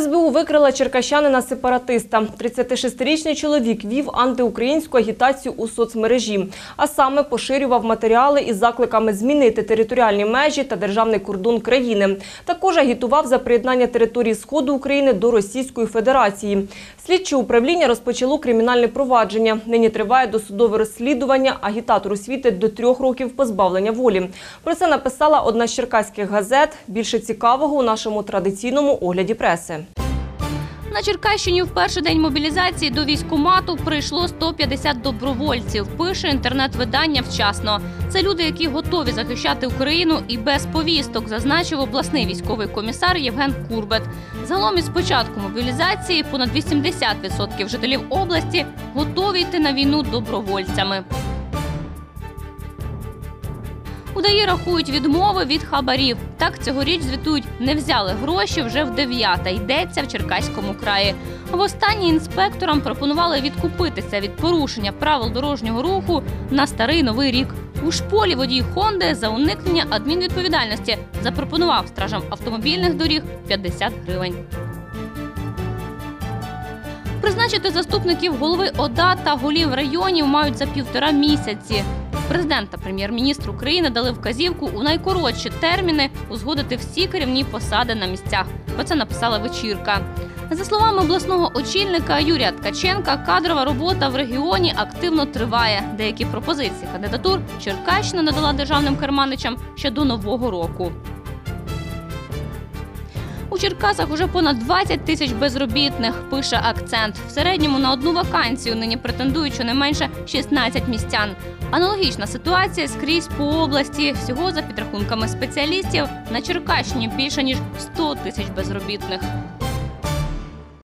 СБУ викрила черкащанина сепаратиста. 36-річний чоловік вів антиукраїнську агітацію у соцмережі, а саме поширював матеріали із закликами змінити територіальні межі та державний кордон країни. Також агітував за приєднання території сходу України до Російської Федерації. Слідче управління розпочало кримінальне провадження. Нині триває досудове розслідування. Агітатору світить до трьох років позбавлення волі. Про це написала одна з черкаських газет. Більше цікавого у нашому традиційному огляді преси. На Черкащині в перший день мобілізації до військкомату прийшло 150 добровольців. Пише інтернет-видання вчасно. Це люди, які готові захищати Україну і без повісток, зазначив обласний військовий комісар Євген Курбет. Загалом із початку мобілізації понад 80% жителів області готові йти на війну добровольцями. Удаї рахують відмови від хабарів. Так цьогоріч звітують, не взяли гроші вже в дев'ята. Йдеться в Черкаському краї. Востаннє інспекторам пропонували відкупитися від порушення правил дорожнього руху на старий новий рік. У шполі водій Хонди за уникнення адмінвідповідальності запропонував стражам автомобільних доріг 50 гривень. Призначити заступників голови ОДА та голів районів мають за півтора місяці. Президент та прем'єр-міністр України дали вказівку у найкоротші терміни узгодити всі керівні посади на місцях. Про це написала вечірка. За словами обласного очільника Юрія Ткаченка, кадрова робота в регіоні активно триває. Деякі пропозиції кандидатур Черкащина надала державним керманичам ще до нового року. Черкасах уже понад 20 тисяч безробітних, пише акцент. В середньому на одну вакансію нині претендують щонайменше 16 містян. Аналогічна ситуація скрізь по області. Всього за підрахунками спеціалістів на Черкащині більше ніж 100 тисяч безробітних.